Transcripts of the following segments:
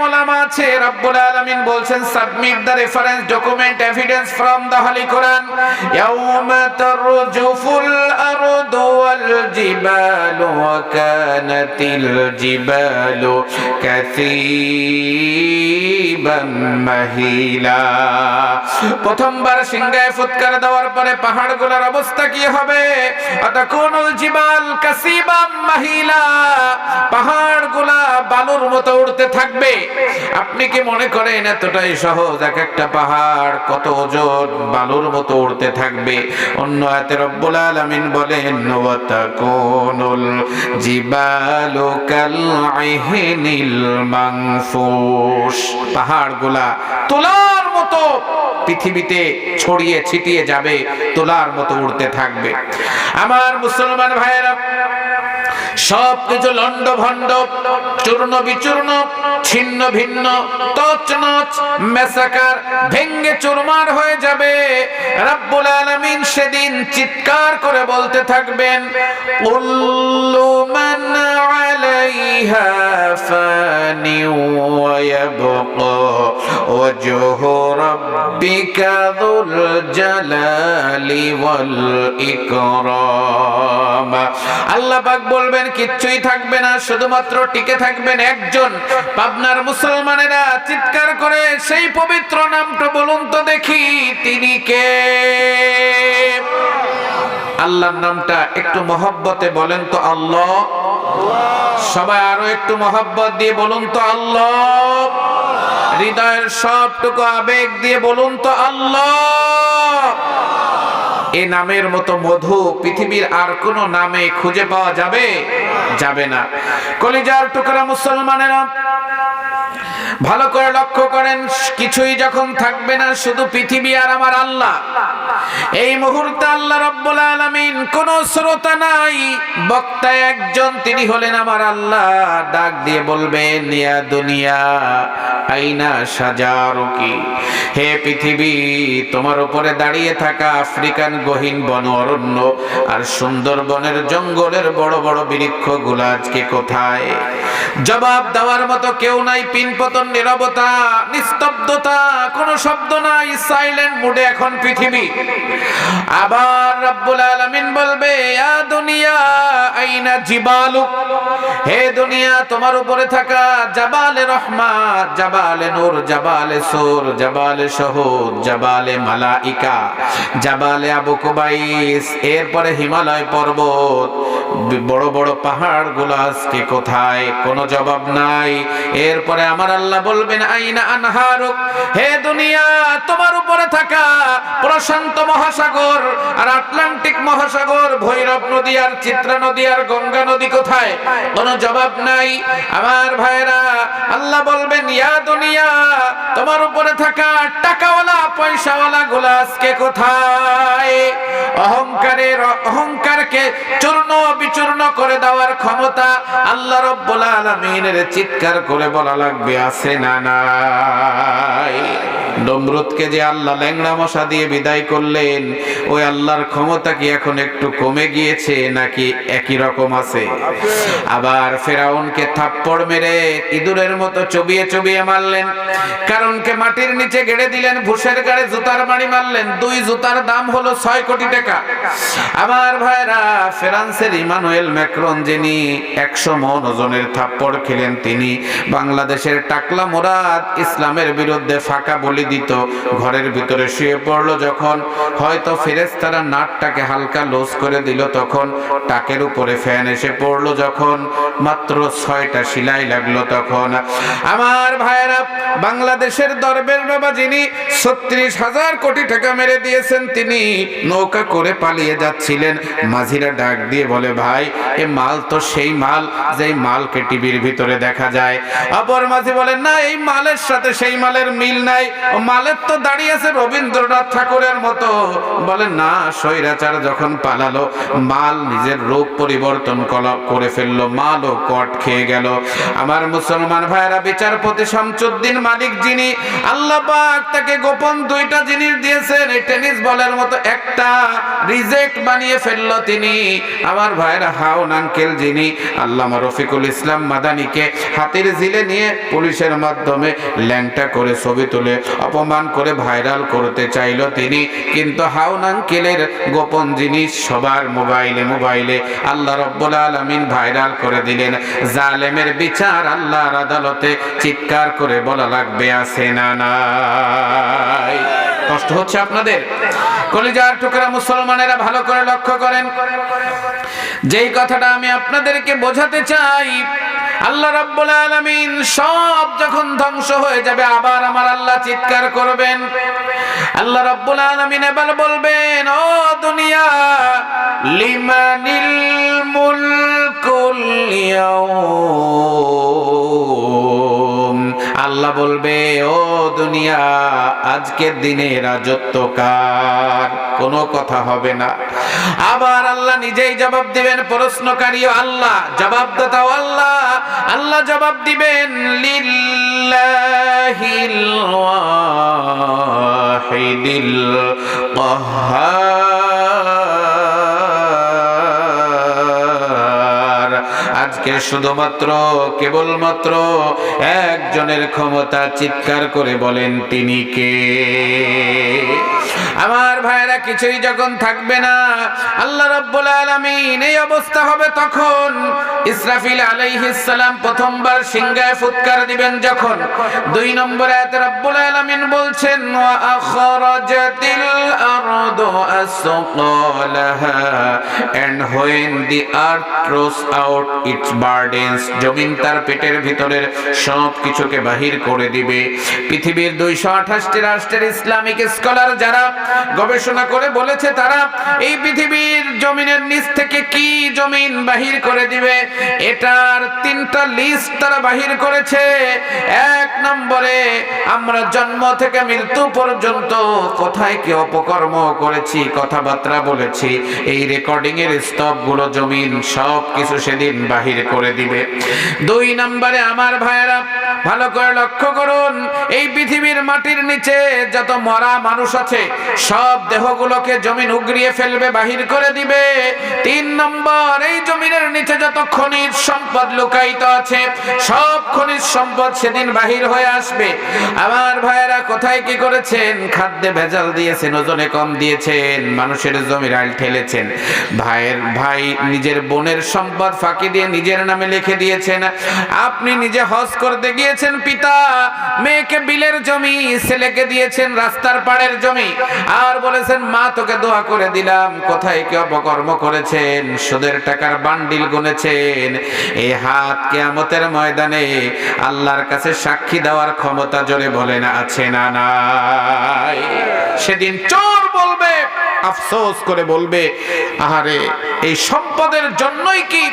মোলামা আছে? রব্বুল আলামিন submit the reference document evidence from the holy Quran ইয়াউমা তারজুফুল আরদু ওয়াল জিবালু ওয়া কানাতিল জিবালু মাহিলা. প্রথমবার সিংহায় ফুৎকার দেওয়ার পরে পাহাড়গুলোর অবস্থা কি হবে? আতাকুনুল জিবাল কাসীবাম মাহিলা। মতো উড়তে থাকবে। আপনি কি মনে করেন এতটাই সহজ? এক একটা পাহাড় কত ওজন? বালুর মতো উড়তে থাকবে। অন্য হাতে রব্বুল আলামিন বলেন, ওয়াতাকুনুল জিবালু কাল আইহিনিল মানফুস পাহাড়গুলা তোলার মতো পৃথিবীতে ছড়িয়ে ছিটিয়ে যাবে, তোলার মতো উড়তে থাকবে। আমার মুসলমান ভাইয়েরা সব কিছু লন্ড ভন্ড, চূর্ণ বিচূর্ণ, ছিন্ন ভিন্ন, তছনছ, মেসাকার, ভেঙ্গে চুরমার হয়ে যাবে। রব্বুল আলামিন সেদিন চিৎকার করে বলতে থাকবেন, উল্লু মান আলাইহা ফানি ওয়া ইয়াবকা ওয়াজহু রাব্বিকা যুল জালালি ওয়াল ইকরাম। আল্লাহ পাক বলবেন কিচ্ছুই থাকবে না, শুধুমাত্র টিকে থাকবেন একজন। পাবনার মুসলমানেরা চিৎকার করে, সেই পবিত্র নামটা বলুন তো দেখি, তিনি কে? আল্লাহর নামটা একটু মহব্বতে বলেন তো আল্লাহ। সবাই আরও একটু মহব্বত দিয়ে বলুন তো আল্লাহ। হৃদয়ের সবটুকু আবেগ দিয়ে বলুন তো আল্লাহ। এ নামের মতো মধু পৃথিবীর আর কোন নামে খুঁজে পাওয়া যাবে? যাবে না। কলিজার টুকরা মুসলমানেরা ভালো করে লক্ষ্য করেন, কিছুই যখন থাকবে না, শুধু পৃথিবী আর আমার আল্লাহ। এই মুহূর্তে আল্লাহ রব্বুল আলামিন কোন শ্রোতা নাই। বক্তা একজন, তিনি হলেন আমার আল্লাহ। ডাক দিয়ে বলবেন, ইয়া দুনিয়া, আইনা সাজারুকি? হে পৃথিবী, তোমার উপরে দাঁড়িয়ে থাকা আফ্রিকান গহীন বন অরণ্য আর সুন্দরবনের জঙ্গলের বড় বড় বৃক্ষগুলো আজকে কোথায়? জবাব দেওয়ার মতো কেউ নাই, পিনপতন, নীরবতা, নিস্তব্ধতা, কোনো শব্দ নাই, সাইলেন্ট মুডে এখন পৃথিবী। আবার রব্বুল আলামিন বলবে আইনা জিবালু? হে দুনিয়া, তোমার উপরে থাকা জাবালে জাবালে নূর, জাবালে জাবালে জাবালে মালাইকা, জাবালে আবু কুবাইস, এরপরে হিমালয় পর্বত। বড় বড় পাহাড়গুলো আজকে কোথায়? কোনো জবাব নাই। এরপরে আমার আল্লাহ বলবেন, আইনা আনহারুক? হে দুনিয়া, তোমার উপরে থাকা প্রশান্ত মহাসাগর আর আটলান্টিক মহাসাগর, ভৈরব নদী আর চিত্রা নদী আর গঙ্গা নদী কোথায়? কোনো জবাব নাই। আমার ভাইরা আল্লাহ বলবেন, ইয়া দুনিয়া, তোমার উপরে থাকা টাকাওয়ালা, পয়সাওয়ালা গুলা আজকে কোথায়? অহংকারের, অহংকারকে চূর্ণ বিচূর্ণ করে দেওয়ার ক্ষমতা আল্লাহ রব্বুল আলামিনের চিৎকার করে বলা লাগবে, আছে না নাই? নমরুদকে যে আল্লাহ ল্যাংড়া মশা দিয়ে বিদায় করলেন, ওই আল্লাহর ক্ষমতা কি এখন একটু কমে গিয়েছে নাকি একই রকম আছে? আবার ফেরাউনকে থাপ্পড় মেরে ইঁদুরের মতো চবিয়ে চবিয়ে মারলেন, কারণকে মাটির নিচে গেড়ে দিলেন, ভুষের গাড়ে জুতার বাড়ি মারলেন, দুই জুতার দাম হলো ছয় কোটি টাকা। আমার ভাইরা, ফ্রান্সের ইমানুয়েল ম্যাক্রন যিনি একশো মন ওজনের থাপ্পড় খেলেন, তিনি বাংলাদেশের টাকলা মোরাদ ইসলামের বিরুদ্ধে ফাঁকা বলি দিত ঘরের ভিতরে শুয়ে পড়ল যখন। হয়তো ফেরেস্তারা নাটটাকে হালকা লোস করে দিল তখন। টাকের উপরে ফ্যান এসে পড়ল যখন। মাত্র ছয়টা সিলাই লাগল তখন। আমার ভাইয়েরা, বাংলাদেশের দরবের বাবা যিনি ছত্রিশ হাজার কোটি টাকা মেরে দিয়েছেন, তিনি নৌকা করে পালিয়ে যাচ্ছিলেন। মাঝিরা ডাক দিয়ে বলে, ভাই, এ মাল তো সেই মাল, যেই মালকে টিভির ভিতরে দেখা যায়। অপর মাঝি বলেন না, এই মালের সাথে সেই মালের মিল নাই। মালের তো দাঁড়িয়ে আছে রবীন্দ্রনাথ ঠাকুরের মতো। বলে, না, স্বৈরাচার যখন পালালো, মাল নিজের রূপ পরিবর্তন করে ফেলল, মালও কট খেয়ে গেল। আমার মুসলমান ভাইরা বিচারপতি শামসুদ্দিন মালিক যিনি, আল্লাহ পাক তাকে গোপন দুইটা জিনিস দিয়েছেন। এই টেনিস বলের মতো একটা রিজেক্ট বানিয়ে ফেলল তিনি। আমার ভাইরা হাউন আঙ্কেল যিনি, আল্লামা রফিকুল ইসলাম মাদানিকে হাতির জিলে নিয়ে পুলিশের মাধ্যমে ল্যাংটা করে ছবি তুলে অপমান করে ভাইরাল করতে চাইল তিনি। কিন্তু হাউন আঙ্কেলের গোপন জিনিস সবার মোবাইলে মোবাইলে আল্লাহ রব্বুল আলমিন ভাইরাল করে দিলেন। জালেমের বিচার আল্লাহর আদালতে চিৎকার করে বলা লাগবে, আছে না নাই? কষ্ট হচ্ছে আপনাদের। কলিজার টুকরা মুসলমানেরা ভালো করে লক্ষ্য করেন। যেই কথাটা আমি আপনাদেরকে বোঝাতে চাই, আল্লাহ রাব্বুল আলামিন সব যখন ধ্বংস হয়ে যাবে, আবার আমার আল্লাহ চিৎকার করবেন। আল্লাহ রাব্বুল আলামিন এবার বলবেন, ও দুনিয়া, লিমানিল মুলকুল ইয়াউম? আল্লাহ বলবে, ও দুনিয়া, আজকের দিনে রাজত্ব কার? কোনো কথা হবে না। আবার আল্লাহ নিজেই জবাব দিবেন, প্রশ্নকারীও আল্লাহ, জবাবদাতাও আল্লাহ। আল্লাহ জবাব দিবেন, লিল্লাহিল ওয়াহিদিল কাহ্হার আজকে শুধুমাত্র, কেবলমাত্র একজনের ক্ষমতা চিৎকার করে বলেন তিনি কে? আমার ভাইরা কিছুই যখন থাকবে না, আল্লাহ রব্বুল আলামিন এই অবস্থা হবে তখন। ইসরাফিল আলাইহিস সালাম প্রথমবার সিংহায় ফুৎকার দিবেন যখন দুই নম্বরে আয়াতে রাব্বুল আলামিন বলছেন, ওয়া আখরাজাতিল আরদু আসqalaha and when the earth throws out its burdens, জমিন তার পেটের ভিতরের সব কিছুকে বাহির করে দিবে। পৃথিবীর দুইশো আঠাশটি রাষ্ট্রের ইসলামিক স্কলার যারা গবেষণা করে বলেছে তারা, এই পৃথিবীর জমিনের নিচ থেকে কি জমিন বাহির করে দিবে? এটার তিনটা লিস্ট তারা বাহির করেছে। এক নম্বরে, আমরা জন্ম থেকে মৃত্যু পর্যন্ত কোথায় কি অপকর্ম করেছি, কথাবার্তা বলেছি, এই রেকর্ডিং এর স্তবগুলো জমিন সব কিছু সেদিন বাহির করে দিবে। দুই নম্বরে, আমার ভাইয়েরা, ভালো করে লক্ষ্য করুন, এই পৃথিবীর মাটির নিচে যত মরা মানুষ আছে, সব দেহগুলোকে জমিন উগরিয়ে ফেলবে, বাহির করে দিবে। তিন নম্বর, এই জমিনের নিচে যত খনিজ সম্পদ লুকায়িত আছে। সব খনিজ সম্পদ সেদিন বাহির হয়ে আসবে। আমার ভাইয়েরা কোথায় কি করেছেন? খাদ্যে ভেজাল দিয়েছেন, ওজনে কম দিয়েছেন, মানুষের জমির আল ঠেলেছেন। ভাইয়ের ভাই নিজের বোনের সম্পদ ফাঁকি দিয়ে নিজের নামে লিখে দিয়েছেন, আপনি নিজে হজ করতে গিয়েছেন পিতা, মেয়েকে বিলের জমি, ছেলেকে দিয়েছেন রাস্তার পাড়ের জমি, আর বলেছেন, মা, তোকে দোয়া করে দিলাম, কোথায় কি অপকর্ম করেছেন? সুদের টাকার বান্ডিল গুনেছেন। এই হাত কেয়ামতের ময়দানে আল্লাহর কাছে সাক্ষী দেওয়ার ক্ষমতা জোরে বলেন, আছে না সেদিন চোর বলবে আফসোস করে বলবে, আহারে, এই সম্পদের জন্যই কি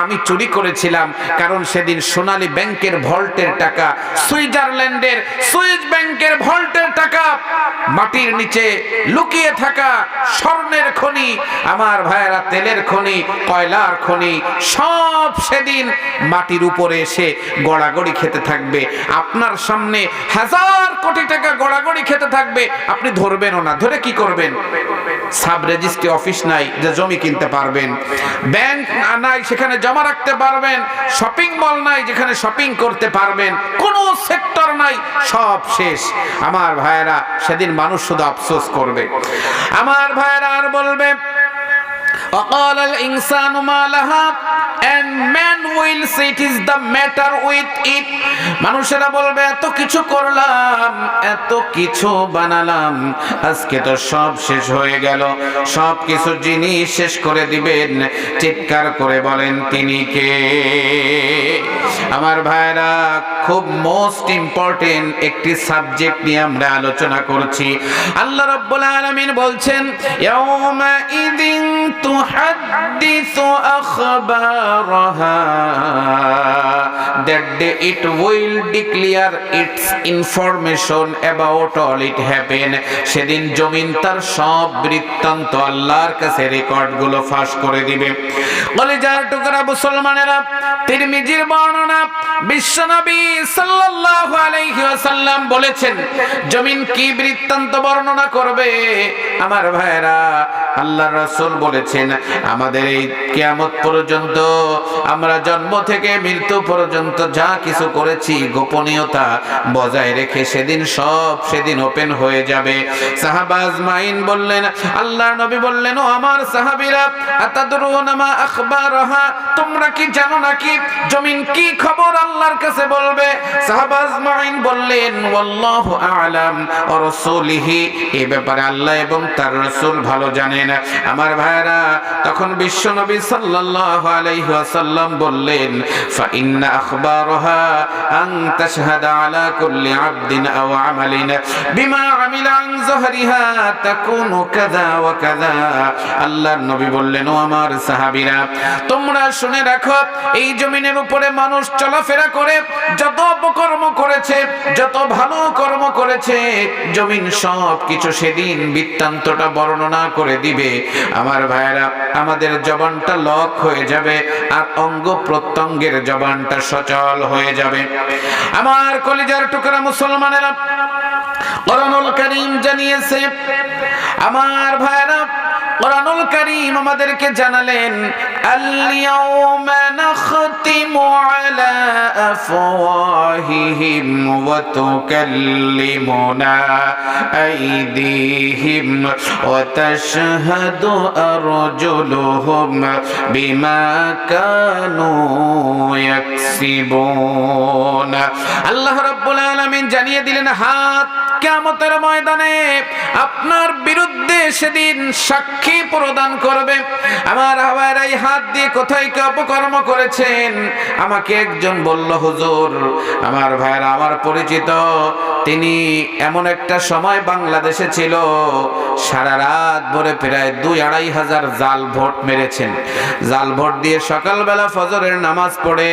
আমি চুরি করেছিলাম? কারণ সেদিন সোনালী ব্যাংকের ভল্টের টাকা, সুইজারল্যান্ডের সুইস ব্যাংকের ভল্টের টাকা, মাটির নিচে লুকিয়ে থাকা স্বর্ণের খনি, আমার ভাইয়েরা তেলের খনি, কয়লার খনি, সব সেদিন মাটির উপরে এসে গড়াগড়ি খেতে থাকবে। আপনার সামনে হাজার কোটি টাকা গড়াগড়ি খেতে থাকবে, আপনি ধরবেনও না। ধরে কি করবেন? সাব রেজিস্ট্রি অফিস নাই যে জমি কিনতে পারবেন। ব্যাংক নাই সেখানে জমা রাখতে পারবেন। শপিং মল নাই যেখানে শপিং করতে পারবেন। কোনো সেক্টর নাই, সব শেষ। আমার ভাইয়েরা, সেদিন মানুষ শুধু আফসোস করবে। আমার ভাইয়েরা আর বলবে وقال الإنسان ما لها and man will say it is the matter with it মানুষেরা বলবে এত কিছু করলাম এত কিছু বানালাম আজকে তো সব শেষ হয়ে গেল সব কিছু জিনিস শেষ করে দিবেন চিৎকার করে বলেন তিনি কে আমার ভাইরা খুব মোস্ট ইম্পর্টেন্ট একটি সাবজেক্ট নিয়ে আমরা আলোচনা করছি আল্লাহ রাব্বুল আলামিন বলছেন ইয়াউমা ইদিন تحدث أخبارها that day it will declare its information about all it happened সেদিন জমিন তার সব বৃত্তান্ত আল্লাহর কাছে রেকর্ড গুলো ফাঁস করে দিবে কলেজার টুকরা মুসলমানেরা তিরমিজির বর্ণনা বিশ্বনবী সাল্লাল্লাহু আলাইহি ওয়াসাল্লাম বলেছেন জমিন কি বৃত্তান্ত বর্ণনা করবে আমার ভাইরা আল্লাহ রাসূল বলেছেন, আমাদের এই কিয়ামত পর্যন্ত, আমরা জন্ম থেকে মৃত্যু পর্যন্ত যা কিছু করেছি গোপনীয়তা বজায় রেখে সেদিন সব সেদিন ওপেন হয়ে যাবে। সাহাবাজ মাইন বললেন আল্লাহ নবী বললেন, ও আমার সাহাবীরা আতাদরুনা আখবারহা, তোমরা কি জানো নাকি জমিন কি খবর আল্লাহর কাছে বলবে? সাহাবাজ মাইন বললেন, ওয়াল্লাহু আ'লাম ওয়া রাসূলিহি। এই ব্যাপারে আল্লাহ এবং তার রাসূল ভালো জানেন। আমার ভাইরা তখন বিশ্ব নবী সাল্লাল্লাহু বললেন তোমরা শুনে রাখো, এই উপরে মানুষ চলাফেরা করে, যত করেছে, যত ভালো কর্ম করেছে, জমিন সব কিছু সেদিন বৃত্তান্তটা বর্ণনা করে দিবে। আমার ভাইরা আমাদের জবানটা লক হয়ে যাবে আর অঙ্গ প্রত্যঙ্গের জবানটা সচল হয়ে যাবে। আমার কলিজার টুকরা মুসলমানেরা, কোরআনুল কারীম জানিয়েছে, আমার ভাইরা কোরআনুল কারীম আমাদেরকে জানালেন আলা আফওয়াহিহিম ওয়া তুকাল্লিমুনা আইদিহিম ওয়া তাশহাদু আরজুলুহুম বিমা কানু ইয়াকসিবুন আল্লাহ রাব্বুল আলামিন জানিয়ে দিলেন, হাত কিয়ামতের ময়দানে আপনার বিরুদ্ধে সেদিন সাক্ষী প্রদান করবে। আমার হাওয়ার এই হাত দিয়ে কোথায় কে অপকর্ম করেছেন? আমাকে একজন বলল, হুজুর, আমার ভাইরা আমার পরিচিত। তিনি এমন একটা সময় বাংলাদেশে ছিল, সারা রাত ভরে প্রায় দুই আড়াই হাজার জাল ভোট মেরেছেন। জাল ভোট দিয়ে সকালবেলা ফজরের নামাজ পড়ে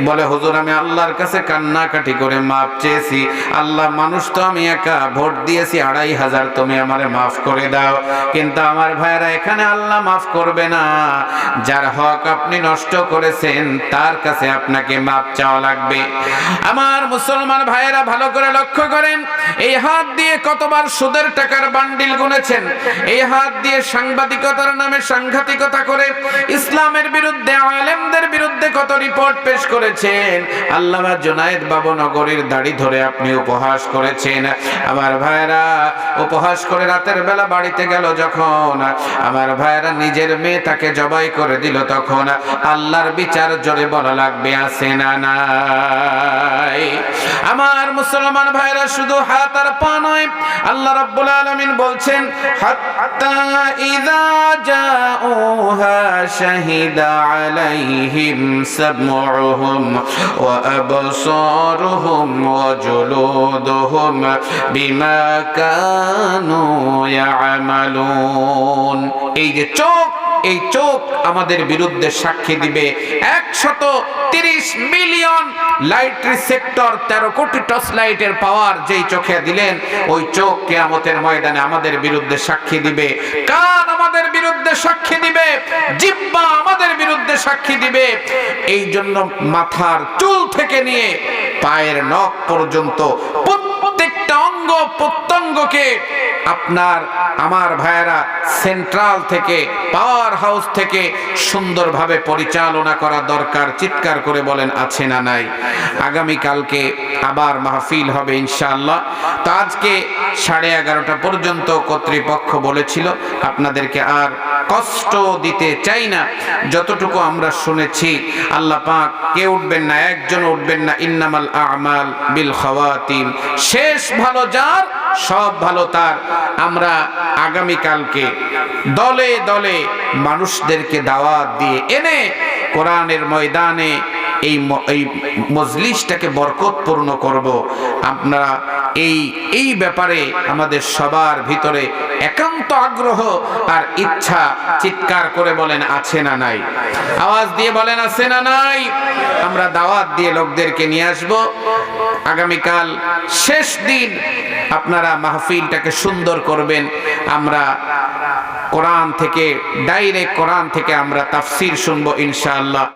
বলে, হুজুর, আমি আল্লাহর কাছে কান্নাকাটি করে মাপ চেয়েছি। আল্লাহ মানুষ তো আমি একা। ভোট দিয়েছি আড়াই হাজার। তুমি আমারে মাফ করে দাও। কিন্তু আমার ভাইয়েরা এখানে আল্লাহ মাফ করবে না। যার হক আপনি নষ্ট করেছেন, তার কাছে আপনাকে মাপ চাওয়া লাগবে। আমার মুসলমান ভাইয়েরা, ভালো করে লক্ষ্য করেন। এই হাত দিয়ে কতবার সুদের টাকার বান্ডিল গুনেছেন। এই হাত দিয়ে সাংবাদিকতার নামে সাংঘাতিকতা করে ইসলামের বিরুদ্ধে, আলেমদের বিরুদ্ধে কত রিপোর্ট পেশ করেছেন। আল্লামা জুনায়েদ বাবু নগরীর দাড়ি ধরে আপনি উপহাস করেছেন। আমার ভাইরা উপহাস করে রাতের বেলা বাড়িতে গেল যখন। আমার ভাইরা নিজের মেয়ে তাকে জবাই করে দিল তখন। আল্লাহর বিচার জোরে বলা লাগবে, আছে না আমার মুসলমান ভাইরা শুধু হাত আর পা নয়, আল্লাহ রাব্বুল আলামিন বলছেন, হাত্তা ইযা জাউহা শাহিদা আলাইহিম সামউহুম ওয়া আবসারুহুম ওয়া জুলুদুহুম বিমা কানু ইয়ামালুন এই যে চোখ এই চোখ আমাদের বিরুদ্ধে সাক্ষী দিবে। একশত তিরিশ মিলিয়ন লাইট সেক্টর তেরো কোটি টর্চ লাইটের পাওয়ার যেই চোখে দিলেন, ওই চোখ কেয়ামতের ময়দানে আমাদের বিরুদ্ধে সাক্ষী দিবে। কান আমাদের বিরুদ্ধে সাক্ষী দিবে, জিব্বা আমাদের বিরুদ্ধে সাক্ষী দিবে। এই জন্য মাথার চুল থেকে নিয়ে পায়ের নখ পর্যন্ত প্রত্যেকটা অঙ্গ প্রত্যঙ্গকে আপনার, আমার ভাইয়েরা সেন্ট্রাল থেকে পাওয়ার হাউস থেকে সুন্দরভাবে পরিচালনা করা দরকার। চিৎকার করে বলেন, আছে না নাই? আগামী কালকে আবার মাহফিল হবে ইনশাআল্লাহ। তো আজকে সাড়ে এগারোটা পর্যন্ত কর্তৃপক্ষ বলেছিল, আপনাদেরকে আর কষ্ট দিতে চাই না। যতটুকু আমরা শুনেছি, আল্লাহ পাক, কে উঠবেন না? একজন উঠবেন না। ইন্নামাল আমাল বিল খাওয়াতিম। শেষ ভালো যার সব ভালো তার। আমরা আগামীকালকে দলে দলে মানুষদেরকে দাওয়াত দিয়ে এনে কোরআনের ময়দানে এই এই মজলিসটাকে বরকতপূর্ণ করব। আপনারা এই এই ব্যাপারে আমাদের সবার ভিতরে একান্ত আগ্রহ আর ইচ্ছা চিৎকার করে বলেন, আছে না নাই? আওয়াজ দিয়ে বলেন, আছে না নাই? আমরা দাওয়াত দিয়ে লোকদেরকে নিয়ে আসব। আগামীকাল শেষ দিন আপনারা মাহফিলটাকে সুন্দর করবেন। আমরা কোরআন থেকে, ডাইরেক্ট কোরআন থেকে আমরা তাফসির শুনব ইনশাআল্লাহ।